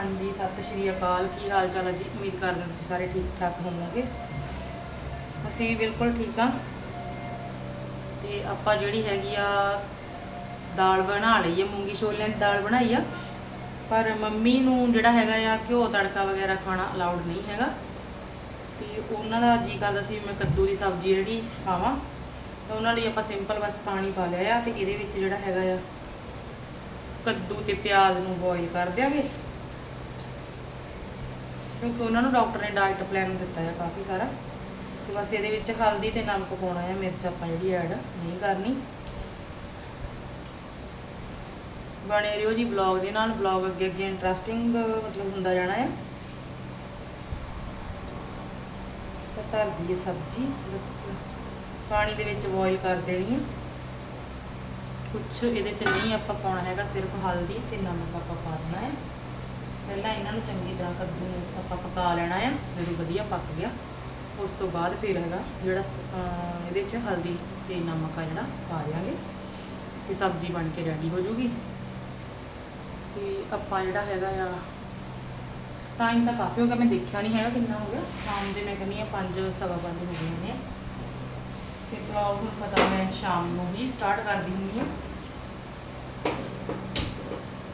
ਹਾਂਜੀ, ਸਤਿ ਸ਼੍ਰੀ ਅਕਾਲ। ਕੀ ਹਾਲ ਚਾਲ ਹੈ ਜੀ? ਉਮੀਦ ਕਰਦੇ ਹਾਂ ਤੁਸੀਂ ਸਾਰੇ ਠੀਕ ਠਾਕ ਹੋਵੋਗੇ। ਅਸੀਂ ਵੀ ਬਿਲਕੁਲ ਠੀਕ ਹਾਂ। ਤੇ ਆਪਾਂ ਜਿਹੜੀ ਹੈਗੀ ਆ, ਦਾਲ ਬਣਾ ਲਈ ਹੈ ਮੂੰਗੀ ਛੋਲਿਆਂ ਦੀ ਦਾਲ ਬਣਾਈ ਆ। ਪਰ ਮੰਮੀ ਨੂੰ ਜਿਹੜਾ ਹੈਗਾ ਆ, ਘਿਓ ਤੜਕਾ ਵਗੈਰਾ ਖਾਣਾ ਅਲਾਉਡ ਨਹੀਂ ਹੈਗਾ। ਤੇ ਉਹਨਾਂ ਦਾ ਜੀ ਕਰਦਾ ਸੀ ਮੈਂ ਕੱਦੂ ਦੀ ਸਬਜ਼ੀ ਜਿਹੜੀ ਖਾਵਾਂ। ਤਾਂ ਉਹਨਾਂ ਲਈ ਆਪਾਂ ਸਿੰਪਲ ਬਸ ਪਾਣੀ ਪਾ ਲਿਆ ਆ ਤੇ ਇਹਦੇ ਵਿੱਚ ਜਿਹੜਾ ਹੈਗਾ ਆ, ਕੱਦੂ ਤੇ ਪਿਆਜ਼ ਨੂੰ ਬੋਇਲ ਕਰ ਦਿਆਂਗੇ। ਕਿਉਂਕਿ ਉਹਨਾਂ ਨੂੰ ਡਾਕਟਰ ਨੇ ਡਾਈਟ ਪਲਾਨ ਦਿੱਤਾ ਹੈ ਕਾਫੀ ਸਾਰਾ। ਤੇ ਬਸ ਇਹਦੇ ਵਿੱਚ ਹਲਦੀ ਤੇ ਨਮਕ ਪਾਉਣਾ ਹੈ ਮਿਰਚ ਆਪਾਂ ਜਿਹੜੀ ਐਡ ਨਹੀਂ ਕਰਨੀ। ਬਣੇ ਰਹੋ ਜੀ ਬਲੌਗ ਦੇ ਨਾਲ। ਬਲੌਗ ਅੱਗੇ ਅੱਗੇ ਇੰਟਰਸਟਿੰਗ ਮਤਲਬ ਹੁੰਦਾ ਜਾਣਾ ਹੈ ਤਾਂ ਧਰ ਦਈਏ ਸਬਜ਼ੀ, ਬਸ ਪਾਣੀ ਦੇ ਵਿੱਚ ਬੋਇਲ ਕਰ ਦੇਣੀ ਹੈ ਕੁਛ ਇਹਦੇ ਚ ਨਹੀਂ ਆਪਾਂ ਪਾਉਣਾ ਹੈਗਾ, ਸਿਰਫ ਹਲਦੀ ਤੇ ਨਮਕ ਆਪਾਂ ਪਾ ਦੇਣਾ ਹੈ ਪਹਿਲਾਂ ਇਹਨਾਂ ਨੂੰ ਚੰਗੀ ਤਰ੍ਹਾਂ ਕੱਦੂ ਨੂੰ ਆਪਾਂ ਪਕਾ ਲੈਣਾ ਆ, ਜਦੋਂ ਵਧੀਆ ਪੱਕ ਗਿਆ। ਉਸ ਤੋਂ ਬਾਅਦ ਫਿਰ ਹੈਗਾ ਜਿਹੜਾ ਅਹ ਇਹਦੇ ਚ ਹਲਦੀ ਤੇ ਨਮਕ ਆ ਜਿਹੜਾ, ਪਾ ਦਿਆਂਗੇ ਤੇ ਸਬਜ਼ੀ ਬਣ ਕੇ ਰੈਡੀ ਹੋ ਜੂਗੀ। ਤੇ ਆਪਾਂ ਜਿਹੜਾ ਹੈਗਾ ਆ ਟਾਈਮ ਤਾਂ ਕਾਫੀ ਹੋ ਗਿਆ, ਮੈਂ ਦੇਖਿਆ ਨਹੀਂ ਹੈਗਾ ਕਿੰਨਾ ਹੋ ਗਿਆ। ਸ਼ਾਮ ਦੇ ਮੈਂ ਕਹਿੰਦੀ ਆ 5 ਸਵਾ ਪੰਜ ਹੋ ਗਏ ਨੇ। ਤੇ ਬਲੌਗ ਤੁਹਾਨੂੰ ਪਤਾ ਮੈਂ ਸ਼ਾਮ ਨੂੰ ਹੀ ਸਟਾਰਟ ਕਰਦੀ ਹੁੰਦੀ ਹਾਂ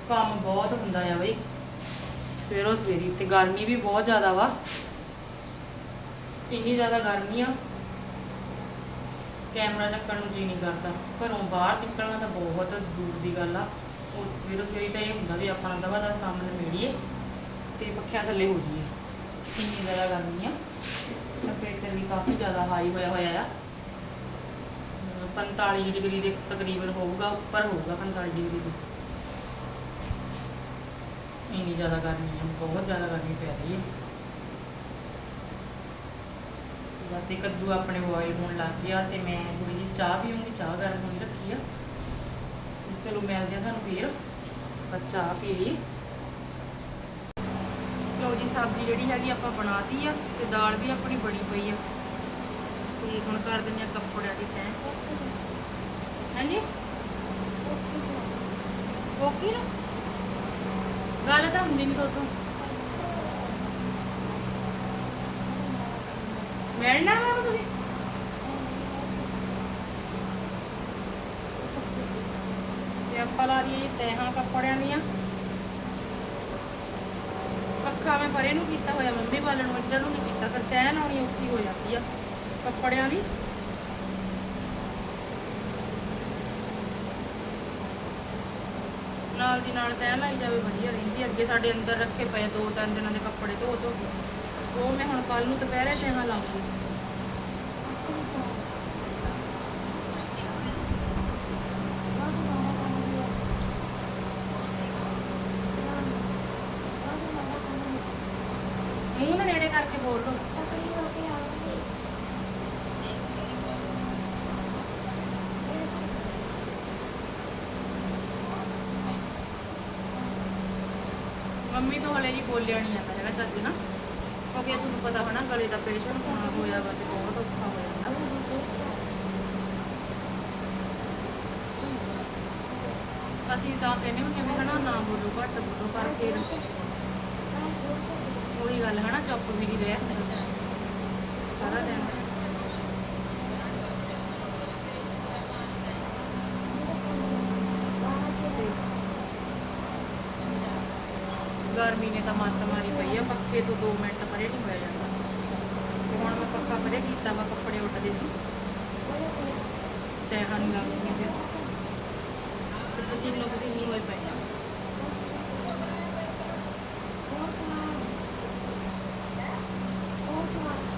ਕੰਮ ਬਹੁਤ ਹੁੰਦਾ ਆ ਬਈ। ਸਵੇਰੋ ਸਵੇਰੀ ਤੇ ਗਰਮੀ ਵੀ ਬਹੁਤ ਜ਼ਿਆਦਾ ਵਾ। ਇੰਨੀ ਜ਼ਿਆਦਾ ਗਰਮੀ ਆ। ਕੈਮਰਾ ਚੱਕਣ ਨੂੰ ਜੀ ਨਹੀਂ ਕਰਦਾ। ਘਰੋਂ ਬਾਹਰ ਨਿਕਲਣਾ ਤਾਂ ਬਹੁਤ ਦੂਰ ਦੀ ਗੱਲ ਆ। ਉਹ ਸਵੇਰੋ ਸਵੇਰੀ ਤਾਂ ਇਹ ਹੁੰਦਾ ਵੀ ਆਪਣਾ ਦਵਾ ਦਾ ਕੰਮ ਨਿਬੇੜੀਏ ਤੇ ਪੱਖਿਆਂ ਥੱਲੇ ਹੋ ਜਾਈਏ। ਇੰਨੀ ਜ਼ਿਆਦਾ ਗਰਮੀ ਆ। ਟੈਂਪਰੇਚਰ ਵੀ ਕਾਫੀ ਜ਼ਿਆਦਾ ਹਾਈ ਹੋਇਆ ਹੋਇਆ ਆ। 45 ਡਿਗਰੀ ਦੇ ਤਕਰੀਬਨ ਹੋਊਗਾ, ਉੱਪਰ ਹੋਊਗਾ 45 ਡਿਗਰੀ ਦੇ। ਇੰਨੀ ਜ਼ਿਆਦਾ ਗਰਮੀ ਹੈ ਬਹੁਤ ਜ਼ਿਆਦਾ ਗਰਮੀ ਪੈ ਰਹੀ ਹੈ ਬਸ ਇਹ ਕੱਦੂ ਆਪਣੇ ਬੋਇਲ ਹੋਣ ਲੱਗ ਗਿਆ ਤੇ ਮੈਂ ਥੋੜੀ ਜਿਹੀ ਚਾਹ ਪੀਉਂਗੀ ਚਾਹ ਗਰਮ ਹੋਣੀ ਰੱਖੀ ਆ। ਚਲੋ ਮਿਲਦੇ ਆ ਤੁਹਾਨੂੰ ਫੇਰ, ਆਪਾਂ ਚਾਹ ਪੀ ਲਈ ਲਓ ਜੀ, ਸਬਜ਼ੀ ਜਿਹੜੀ ਹੈਗੀ ਆਪਾਂ ਬਣਾਤੀ ਆ ਤੇ ਦਾਲ ਵੀ ਆਪਣੀ ਬਣੀ ਪਈ ਆ। ਤੇ ਹੁਣ ਕਰ ਦਿੰਦੇ ਆ ਕੱਪੜਿਆਂ ਦੀ ਤੈਅ ਹਾਂਜੀ ਓਕੇ ਨਾ? ਗੱਲ ਤਾਂ ਹੁੰਦੀ ਨਹੀਂ ਤੋਂ ਮਿਲਣਾ ਵਾ ਤੁਸੀਂ? ਤੇ ਆਪਾਂ ਲਾ ਦਈਏ ਤੈਹਾਂ ਕੱਪੜਿਆਂ ਦੀਆਂ। ਪੱਖਾ ਮੈਂ ਪਰੇ ਨੂੰ ਕੀਤਾ ਹੋਇਆ ਮੰਮੀ ਵਾਲਣ ਨੂੰ, ਇੱਧਰ ਨੂੰ ਨਹੀਂ ਕੀਤਾ, ਫਿਰ ਤੈਅ ਲਾਉਣੀ ਔਖੀ ਹੋ ਜਾਂਦੀ ਆ ਕੱਪੜਿਆਂ ਦੀ। ਨਾਲ ਦੀ ਨਾਲ ਤੈਅ ਲਾਈ ਜਾਵੇ, ਵਧੀਆ ਰਹਿੰਦੀ ਆ। ਅੱਗੇ ਸਾਡੇ ਅੰਦਰ ਰੱਖੇ ਪਏ ਦੋ ਤਿੰਨ ਦਿਨਾਂ ਦੇ ਕੱਪੜੇ ਧੋ ਧੋ ਕੇ। ਉਹ ਮੈਂ ਹੁਣ ਕੱਲ ਨੂੰ ਦੁਪਹਿਰੇ ਤੈਹਾਂ ਲਾਉਂਗੀ ਮੂੰਹ ਦੇ ਨੇੜੇ ਕਰਕੇ ਬੋਲ ਲਓ ਮੰਮੀ ਤੋਂ ਹਲੇ ਜੀ ਬੋਲਿਆ ਨਹੀਂ ਜਾਂਦਾ ਹੈਗਾ ਚੱਜ ਨਾ ਕਿਉਂਕਿ ਇਹ ਤੁਹਾਨੂੰ ਪਤਾ ਹੋਣਾ ਗਲੇ ਦਾ ਪ੍ਰੈਸ਼ਰ ਹੋਣਾ ਹੋਇਆ ਵਾ ਤੇ ਬਹੁਤ ਔਖਾ ਹੋ ਅਸੀਂ ਤਾਂ ਕਹਿੰਦੇ ਹੁੰਦੇ ਵੀ ਹਨਾ ਨਾ ਬੋਲੋ, ਘੱਟ ਬੋਲੋ ਪਰ ਫਿਰ ਉਹੀ ਗੱਲ ਹਨਾ, ਚੁੱਪ ਵੀ ਨਹੀਂ ਰਿਹਾ। ਸਾਰਾ ਦਿਨ ਗਰਮੀ ਨੇ ਤਾਂ ਮੱਤ ਮਾਰੀ ਪਈ ਆ, ਪੱਖੇ ਤੋਂ 2 ਮਿੰਟ ਪਰੇ ਨਹੀਂ ਹੋਇਆ ਜਾਂਦਾ। ਹੁਣ ਮੈਂ ਪੱਖਾ ਪਰੇ ਕੀਤਾ ਵਾ ਕੱਪੜੇ ਉੱਡਦੇ ਸੀ। ਤੇ ਹਨ ਲੱਗ ਗਈ ਫਿਰ ਤੇ ਪਸੀਨੋ ਪਸੀਨੀ ਹੋਏ ਪਏ ਆ। ਇਹ ਆਪਾਂ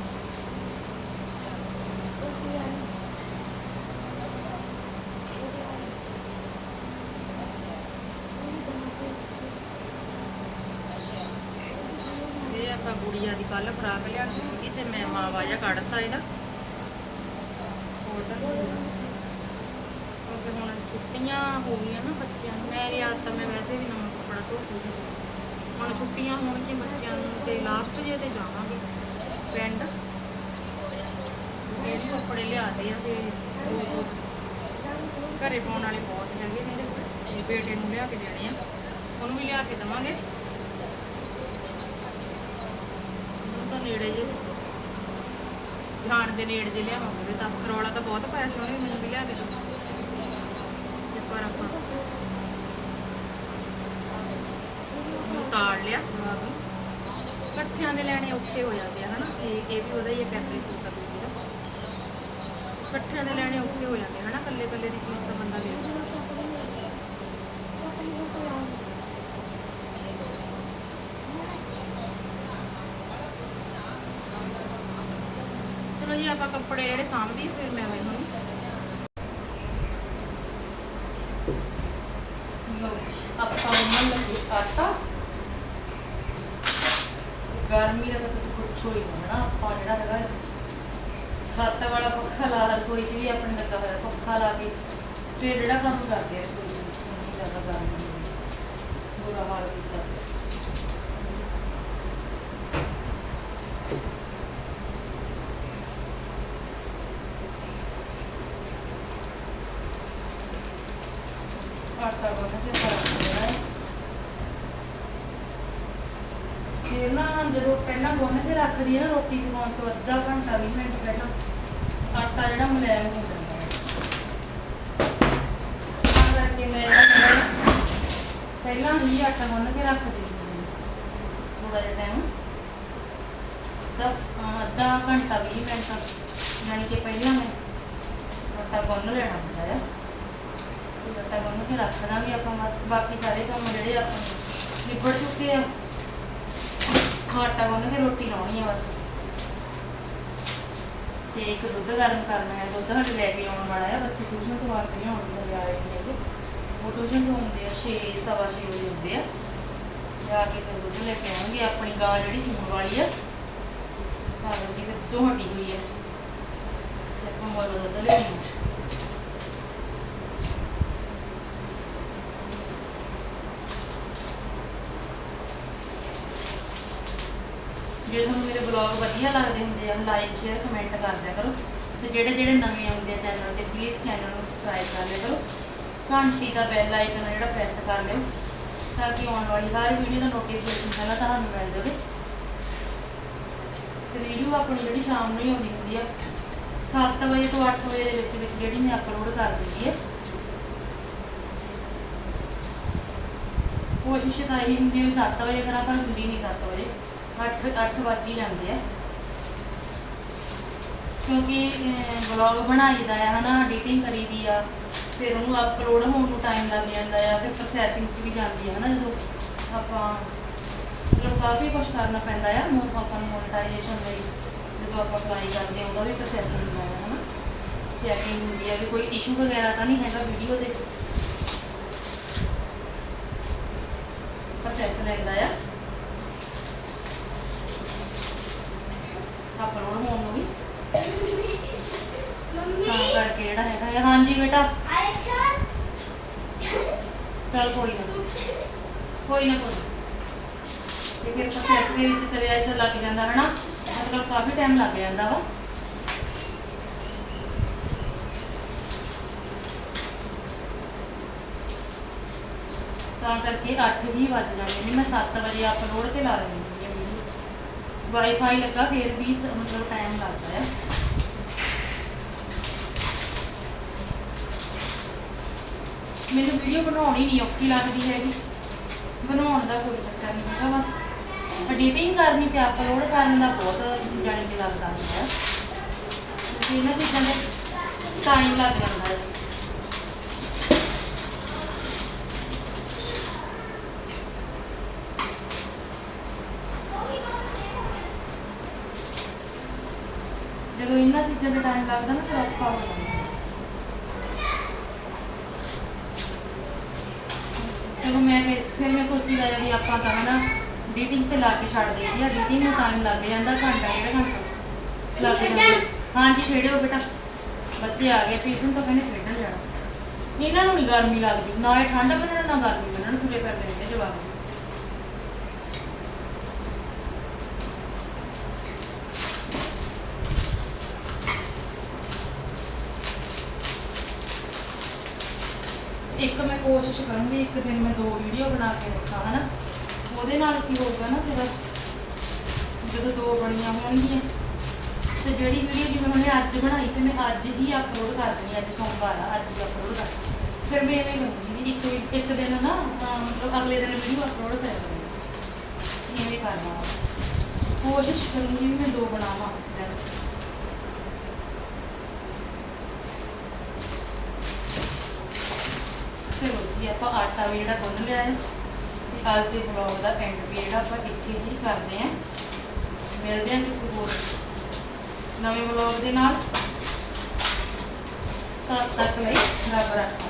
ਗੁੜੀਆ ਦੀ ਕੱਲ ਫਰਾਕ ਲਿਆਂਦੀ ਸੀਗੀ ਤੇ ਮੈਂ ਮਾਵਾ ਜਿਹਾ ਕੱਢਤਾ ਇਹਦਾ। ਕਿਉਂਕਿ ਹੁਣ ਛੁੱਟੀਆਂ ਹੋ ਗਈਆਂ ਨਾ ਬੱਚਿਆਂ ਨੂੰ। ਮੇਰੀ ਆਦਤ ਤਾਂ ਮੈਂ ਵੈਸੇ ਵੀ ਨਵਾਂ ਕੱਪੜਾ ਧੋ ਕੇ ਹੁਣ ਛੁੱਟੀਆਂ ਹੋਣਗੀਆਂ ਬੱਚਿਆਂ ਨੂੰ ਤੇ ਲਾਸਟ ਜੇ ਤੇ ਜਾਵਾਂਗੇ। ਪਿੰਡ। ਇਹ ਵੀ ਕੱਪੜੇ ਲਿਆਦੇ ਆ ਤੇ ਘਰੇ ਪਾਉਣ ਵਾਲੇ ਬਹੁਤ ਹੈਗੇ ਨੇ ਬੇਟੇ ਨੂੰ ਲਿਆ ਕੇ ਦੇਣੇ ਆ। ਉਹਨੂੰ ਵੀ ਲਿਆ ਕੇ ਦੇਵਾਂਗੇ। ਦੇ ਨੇੜੇ ਜੇ ਲਿਆਵਾਂਗੇ ਤਾਂ ਰੌਲਾ ਤਾਂ ਬਹੁਤ ਪਾਇਆ ਸੋਹਣੇ ਮੈਨੂੰ ਵੀ ਲਿਆ ਕੇ ਤੇ ਪਰ ਆਪਾਂ ਨੂੰ ਲਿਆ। ਇਕੱਠਿਆਂ ਦੇ ਲੈਣੇ ਔਖੇ ਹੋ ਜਾਂਦੇ ਆ, ਹਨਾ? ਇਹ ਇਹ ਵੀ ਉਹਦਾ ਹੀ ਕੈਪਰੀ ਸੂਟ ਆ ਦੂਜੀ ਦਾ। ਇਕੱਠਿਆਂ ਦੇ ਲੈਣੇ ਔਖੇ ਹੋ ਜਾਂਦੇ ਹਨਾ? ਕੱਲੇ ਕੱਲੇ ਦੀ ਚੀਜ਼ ਤਾਂ ਬੰਦਾ ਲੈ ਜਾਂਦਾ ਜੀ, ਆਪਾਂ ਕੱਪੜੇ ਜਿਹੜੇ ਸਾਂਭਦੀ, ਫਿਰ ਮੈਂ ਇਹਨਾਂ ਨੂੰ ਲਓ ਆਪਾਂ ਉਹਨਾਂ ਲੱਗੇ ਆਟਾ। ਗਰਮੀ ਦਾ ਤਾਂ ਤੁਸੀਂ ਪੁੱਛੋ ਹੀ ਨਾ, ਹਨਾ? ਆਪਾਂ ਜਿਹੜਾ ਹੈਗਾ, ਛੱਤ ਵਾਲਾ ਪੱਖਾ ਲਾ ਰਸੋਈ 'ਚ ਵੀ ਆਪਣੇ ਲੱਗਾ ਹੋਇਆ ਪੱਖਾ ਲਾ ਕੇ, ਫਿਰ ਜਿਹੜਾ ਕੰਮ ਕਰਦੇ ਆ ਰਸੋਈ 'ਚ, ਇੰਨੀ ਜ਼ਿਆਦਾ ਗਰਮੀ ਬੁਰਾ ਹਾਲ ਕੀਤਾ। ਆਟਾ ਗੁੰਨ ਕੇ ਸਾਰਾ ਦੇਣਾ ਹੈ। ਫਿਰ ਨਾ ਜਦੋਂ ਪਹਿਲਾਂ ਗੁੰਨ ਕੇ ਰੱਖਦੀ ਹੈ ਨਾ ਰੋਟੀ ਪਕਾਉਣ ਤੋਂ ਅੱਧਾ ਘੰਟਾ 20 ਮਿੰਟ ਪਹਿਲਾਂ ਆਟਾ ਜਿਹੜਾ ਮੁਲਾਇਮ ਹੋ ਜਾਂਦਾ ਹੈ। ਤਾਂ ਕਰਕੇ ਮੈਂ ਪਹਿਲਾਂ ਹੀ ਆਟਾ ਗੁੰਨ ਕੇ ਰੱਖ ਦਿੰਦੀ ਹਾਂ। ਥੋੜਾ ਜਿਹਾ ਟਾਈਮ ਤਾਂ ਅੱਧਾ ਘੰਟਾ 20 ਮਿੰਟ, ਯਾਨੀ ਕਿ ਪਹਿਲਾਂ ਮੈਂ ਆਟਾ ਗੁੰਨ ਲੈਣਾ ਹੁੰਦਾ ਹੈ। ਆਟਾ ਗੁੰਨ ਕੇ ਰੱਖ ਦਾਂਗੇ ਆਪਾਂ ਬਸ, ਬਾਕੀ ਸਾਰੇ ਕੰਮ ਜਿਹੜੇ ਆਪਾਂ ਨਿਬੜ ਚੁੱਕੇ ਆ। ਆਟਾ ਗੁੰਨ ਕੇ ਰੋਟੀ ਲਾਉਣੀ ਆ ਬਸ। ਤੇ ਇੱਕ ਦੁੱਧ ਗਰਮ ਕਰਨਾ ਹੈ, ਦੁੱਧ ਸਾਡੇ ਲੈ ਕੇ ਆਉਣ ਵਾਲਾ ਹੈ, ਬੱਚੇ ਟਿਊਸ਼ਨ ਤੋਂ ਆ ਕੇ ਆਉਣ ਵਾਲੇ ਆਏ ਨੇ ਉਹ ਟਿਊਸ਼ਨ ਤੋਂ ਆਉਂਦੇ ਆ 6 ਸਵਾ ਛੇ ਵਜੇ ਹੁੰਦੇ ਆ। ਜਾ ਕੇ ਫਿਰ ਦੁੱਧ ਲੈ ਕੇ ਆਉਣਗੇ, ਆਪਣੀ ਗਾਂ ਜਿਹੜੀ ਸੂਣ ਵਾਲੀ ਆ। ਤਾਂ ਕਰਕੇ ਦੁੱਧ ਹਟੀ ਹੋਈ ਹੈ ਤੇ ਆਪਾਂ ਮੁੱਲ ਦੁੱਧ ਲੈਣੀ। ਜੇ ਤੁਹਾਨੂੰ ਮੇਰੇ ਬਲੌਗ ਵਧੀਆ ਲੱਗਦੇ ਹੁੰਦੇ ਆ ਲਾਈਕ ਸ਼ੇਅਰ ਕਮੈਂਟ ਕਰ ਦਿਆ ਕਰੋ। ਤੇ ਜਿਹੜੇ ਜਿਹੜੇ ਨਵੇਂ ਆਉਂਦੇ ਆ ਚੈਨਲ ਤੇ ਪਲੀਜ਼ ਚੈਨਲ ਨੂੰ ਸਬਸਕ੍ਰਾਈਬ ਕਰ ਲਿਆ ਕਰੋ। ਘੰਟੀ ਦਾ ਬੈਲ ਆਈਕਨ ਜਿਹੜਾ ਪ੍ਰੈਸ ਕਰ ਲਿਓ, ਤਾਂ ਕਿ ਆਉਣ ਵਾਲੀ ਹਰ ਵੀਡੀਓ ਦਾ ਨੋਟੀਫਿਕੇਸ਼ਨ ਪਹਿਲਾਂ ਤੁਹਾਨੂੰ ਮਿਲ ਜਾਵੇ। ਤੇ ਵੀਡੀਓ ਆਪਣੀ ਜਿਹੜੀ ਸ਼ਾਮ ਨੂੰ ਹੀ ਆਉਂਦੀ ਹੁੰਦੀ ਆ 7 ਵਜੇ ਤੋਂ 8 ਵਜੇ ਦੇ ਵਿੱਚ ਵਿੱਚ ਜਿਹੜੀ ਮੈਂ ਅਪਲੋਡ ਕਰ ਦਿੰਦੀ ਹੈ ਕੋਸ਼ਿਸ਼ ਤਾਂ ਇਹੀ ਹੁੰਦੀ ਹੈ 7 ਵਜੇ ਕਰਾਂ ਪਰ ਹੁੰਦੀ ਨਹੀਂ 7 ਵਜੇ। 8 8 ਵੱਜ ਹੀ ਜਾਂਦੇ ਆ। ਕਿਉਂਕਿ ਬਲੌਗ ਬਣਾਈਦਾ ਆ, ਹਨਾ ਐਡੀਟਿੰਗ ਕਰੀਦੀ ਆ, ਫਿਰ ਉਹਨੂੰ ਅਪਲੋਡ ਹੋਣ ਨੂੰ ਟਾਈਮ ਲੱਗ ਜਾਂਦਾ ਆ, ਫਿਰ ਪ੍ਰੋਸੈਸਿੰਗ 'ਚ ਵੀ ਜਾਂਦੀ ਆ, ਹਨਾ, ਜਦੋਂ ਆਪਾਂ, ਮਤਲਬ ਕਾਫੀ ਕੁਝ ਕਰਨਾ ਪੈਂਦਾ ਆ ਮੋ ਆਪਾਂ ਨੂੰ ਮੋਨਟਾਈਜੇਸ਼ਨ ਲਈ, ਜਦੋਂ ਆਪਾਂ ਅਪਲਾਈ ਕਰਦੇ ਹਾਂ ਉਹਦਾ ਵੀ ਪ੍ਰੋਸੈਸਿੰਗ ਹੁੰਦਾ ਹੈ ਹਨਾ। ਚੈਕਿੰਗ ਹੁੰਦੀ ਆ, ਵੀ ਕੋਈ ਇਸ਼ੂ ਵਗੈਰਾ ਤਾਂ ਨਹੀਂ ਹੈਗਾ ਵੀਡੀਓ ਦੇ ਪ੍ਰੋਸੈਸ ਲੈਂਦਾ ਆ। ਅਪਲੋਡ ਹੋਣ ਨੂੰ ਵੀ। ਤਾਂ ਕਰਕੇ ਜਿਹੜਾ ਹੈਗਾ ਆ ਹਾਂਜੀ ਬੇਟਾ। ਚੱਲ ਕੋਈ ਨਾ। ਕੋਈ ਨਾ ਕੋਈ ਨਾ। ਤੇ ਫਿਰ ਪ੍ਰੋਸੈਸ ਦੇ ਵਿੱਚ ਚਲਿਆ ਚ ਲੱਗ ਜਾਂਦਾ, ਹਨਾ? ਮਤਲਬ ਕਾਫੀ ਟਾਈਮ ਲੱਗ ਜਾਂਦਾ ਵਾ। ਤਾਂ ਕਰਕੇ 8 ਹੀ ਵੱਜ ਜਾਂਦੇ ਨੇ। ਮੈਂ 7 ਵਜੇ ਅਪਲੋਡ ਤੇ ਲਾ ਦਿੰਦੀ ਹਾਂ। ਵਾਈਫਾਈ ਲੱਗਾ, ਫਿਰ ਵੀ ਸ- ਮਤਲਬ ਟਾਈਮ ਲੱਗਦਾ ਹੈ। ਮੈਨੂੰ ਵੀਡੀਓ ਬਣਾਉਣੀ ਨਹੀਂ ਔਖੀ ਲੱਗਦੀ ਹੈਗੀ। ਬਣਾਉਣ ਦਾ ਕੋਈ ਚੱਕਰ ਨਹੀਂ ਹੈਗਾ ਬਸ। ਐਡੀਟਿੰਗ ਕਰਨੀ ਤੇ ਅਪਲੋਡ ਕਰਨ ਦਾ ਬਹੁਤ ਜਾਣੀ ਕਿ ਲੱਗਦਾ ਹੁੰਦਾ ਹੈ। ਕਿਉਂਕਿ ਇਹਨਾਂ ਚੀਜ਼ਾਂ ਦਾ ਟਾਈਮ ਲੱਗ ਜਾਂਦਾ ਹੈ ਜਦੋਂ ਇਹਨਾਂ ਚੀਜ਼ਾਂ ਦਾ ਟਾਈਮ ਲੱਗਦਾ ਨਾ ਫਿਰ ਔਖਾ ਹੋ। ਜਾਂਦਾ ਚਲੋ ਮੈਂ ਫਿਰ ਫਿਰ ਮੈਂ ਸੋਚੀ ਲਾਇਆ ਵੀ ਆਪਾਂ ਤਾਂ ਨਾ ਐਡੀਟਿੰਗ ਤੇ ਲਾ ਕੇ ਛੱਡ ਦੇਈਏ ਐਡੀਟਿੰਗ ਨੂੰ ਟਾਈਮ ਲੱਗ ਜਾਂਦਾ ਘੰਟਾ ਡੇਢ ਘੰਟਾ ਲੱਗ ਜਾਂਦਾ। ਹਾਂਜੀ ਖੇਡਿਓ ਬੇਟਾ। ਬੱਚੇ ਆ ਗਏ ਟਿਊਸ਼ਨ ਤੋਂ ਕਹਿੰਦੇ ਖੇਡਣ ਜਾਣਾ। ਇਹਨਾਂ ਨੂੰ ਨਹੀਂ ਗਰਮੀ ਲੱਗਦੀ। ਨਾ ਇਹ ਠੰਡ ਬੰਨਣ ਨਾ ਗਰਮੀ ਬੰਨਣ ਖੁੱਲੇ ਪੈਰ ਰਹਿੰਦੇ ਜਵਾਬ ਇੱਕ ਮੈਂ ਕੋਸ਼ਿਸ਼ ਕਰੂੰਗੀ, ਇੱਕ ਦਿਨ ਮੈਂ ਦੋ ਵੀਡੀਓ ਬਣਾ ਕੇ ਰੱਖਾਂ, ਹਨਾ? ਉਹਦੇ ਨਾਲ ਕੀ ਹੋਊਗਾ ਨਾ ਫਿਰ? ਜਦੋਂ ਦੋ ਬਣੀਆਂ ਹੋਣਗੀਆਂ। ਤੇ ਜਿਹੜੀ ਵੀਡੀਓ ਜਿਵੇਂ ਹੁਣੇ ਅੱਜ ਬਣਾਈ ਤੇ ਮੈਂ ਅੱਜ ਹੀ ਅਪਲੋਡ ਕਰ ਦੇਣੀ ਅੱਜ ਸੋਮਵਾਰ ਆ, ਅੱਜ ਹੀ ਅਪਲੋਡ ਕਰ ਫਿਰ ਮੈਂ ਐਵੇਂ ਕਰੂੰਗੀ ਵੀ ਇੱਕ ਇੱਕ ਦਿਨ ਨਾ ਮਤਲਬ ਅਗਲੇ ਦਿਨ ਵੀਡੀਓ ਅਪਲੋਡ ਕਰਿਆ ਕਰਾਂਗੀ ਐਵੇਂ ਕਰਨਾ ਕੋਸ਼ਿਸ਼ ਕਰੂੰਗੀ ਵੀ ਮੈਂ ਦੋ ਬਣਾਵਾਂ ਉਸ ਦਿਨ ਚਲੋ ਜੀ ਆਪਾਂ ਆਟਾ ਵੀ ਜਿਹੜਾ ਗੁੰਨ ਲਿਆ ਹੈ, ਤੇ ਅੱਜ ਦੇ ਵਲੌਗ ਦਾ ਐਂਡ ਵੀ ਜਿਹੜਾ ਆਪਾਂ ਇੱਥੇ ਹੀ ਕਰਦੇ ਹਾਂ। ਮਿਲਦੇ ਹਾਂ ਕਿਸੇ ਹੋਰ ਨਵੇਂ ਵਲੌਗ ਦੇ ਨਾਲ। ਤਦ ਤੱਕ ਲਈ ਰੱਬ ਰੱਖਾ।